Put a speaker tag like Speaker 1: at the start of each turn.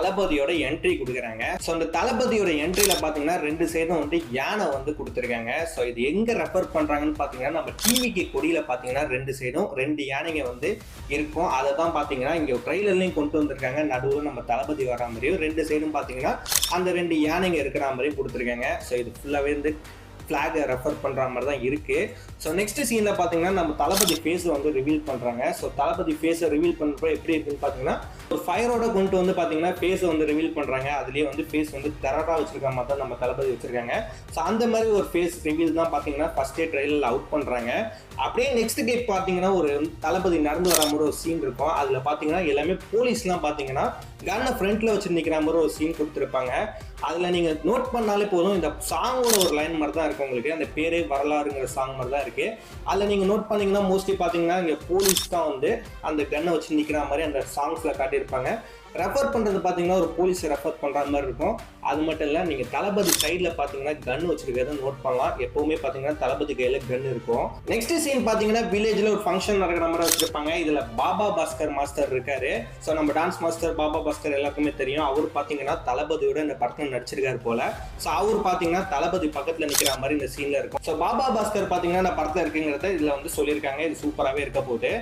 Speaker 1: தளபதியோட என்ட்ரி கொடுக்குறாங்க. ஸோ அந்த தளபதியோட என்ட்ரியில் பார்த்தீங்கன்னா ரெண்டு சைடும் வந்து யானை வந்து கொடுத்துருக்காங்க. ஸோ இது எங்கே ரெஃபர் பண்ணுறாங்கன்னு பார்த்தீங்கன்னா நம்ம டிவிக்கு கொடியில் பார்த்தீங்கன்னா ரெண்டு சைடும் ரெண்டு யானைங்க வந்து இருக்கும். அதை தான் பார்த்தீங்கன்னா இங்கே ட்ரெயிலர்லையும் கொண்டு வந்திருக்காங்க. நடுவில் நம்ம தளபதி வர மாதிரியும் ரெண்டு சைடும் பார்த்தீங்கன்னா அந்த ரெண்டு யானைங்க இருக்கிற மாதிரியும் கொடுத்துருக்காங்க. ஸோ இது ஃபுல்லாகவே வந்து ஃப்ளாகை ரெஃபர் பண்ணுற மாதிரி தான் இருக்குது ஸோ நெக்ஸ்ட் சீனில் பார்த்தீங்கன்னா நம்ம தளபதி ஃபேஸை வந்து ரிவீல் பண்ணுறாங்க ஸோ தளபதி ஃபேஸை ரிவீல் பண்ணுறப்போ எப்படி இருக்குன்னு பார்த்தீங்கன்னா ஒரு ஃபயரோட கொண்டு வந்து பார்த்தீங்கன்னா ஃபேஸை வந்து ரிவீல் பண்ணுறாங்க அதுலேயே வந்து ஃபேஸ் வந்து டெரராக வச்சிருக்க மாதிரி தான் நம்ம தளபதி வச்சுருக்காங்க. ஸோ அந்த மாதிரி ஒரு ஃபேஸ் ரிவீல் தான் பார்த்தீங்கன்னா ஃபஸ்ட்டே ட்ரெயிலில் அவுட் பண்ணுறாங்க அப்படியே நெக்ஸ்ட் டே பார்த்தீங்கன்னா ஒரு தளபதி நடந்து வர மாதிரி ஒரு சீன் இருக்கும். அதில் பார்த்தீங்கன்னா எல்லாமே போலீஸ்லாம் பார்த்தீங்கன்னா கன்னை ஃப்ரண்ட்டில் வச்சு நிற்கிற மாதிரி ஒரு சீன் கொடுத்துருப்பாங்க. அதில் நீங்கள் நோட் பண்ணாலே போதும் இந்த சாங்கோட ஒரு லைன் மாதிரி தான் இருக்கும் உங்களுக்கு அந்த பேரே வரலாறுங்கிற சாங் மாதிரி தான் இருக்குது அதில் நீங்கள் நோட் பண்ணீங்கன்னா மோஸ்ட்லி பார்த்தீங்கன்னா இங்கே போலீஸ் தான் வந்து அந்த கன்னை வச்சு நிற்கிற மாதிரி அந்த சாங்ஸில் காட்டியிருப்பாங்க. ரெஃபர் பண்ணுறது பார்த்தீங்கன்னா ஒரு போலீஸை ரெஃபர் பண்ணுற மாதிரி இருக்கும். அது மட்டும் இல்லை நீங்கள் தளபதி சைடில் பார்த்தீங்கன்னா கன் வச்சிருக்கிறத நோட் பண்ணலாம். எப்போவுமே பார்த்தீங்கன்னா தளபதி கையில் கன் இருக்கும். நெக்ஸ்ட் சீன் பார்த்தீங்கன்னா வில்லேஜில் ஒரு ஃபங்க்ஷன் நடக்கிற மாதிரி வச்சிருப்பாங்க. இதில் பாபா பாஸ்கர் மாஸ்டர் இருக்காரு. ஸோ நம்ம டான்ஸ் மாஸ்டர் பாபா பாஸ்கர் எல்லாருக்குமே தெரியும். அவர் பார்த்தீங்கன்னா தளபதியோட இந்த படத்தில் நடிச்சிருக்காரு போல. ஸோ அவர் பார்த்தீங்கன்னா தளபதி பக்கத்தில் நிற்கிற மாதிரி இந்த சீனில் இருக்கும். ஸோ பாபா பாஸ்கர் பார்த்தீங்கன்னா இந்த படத்தில் இருக்குங்கிறத இதில் வந்து சொல்லியிருக்காங்க. இது சூப்பராகவே இருக்க போகுது.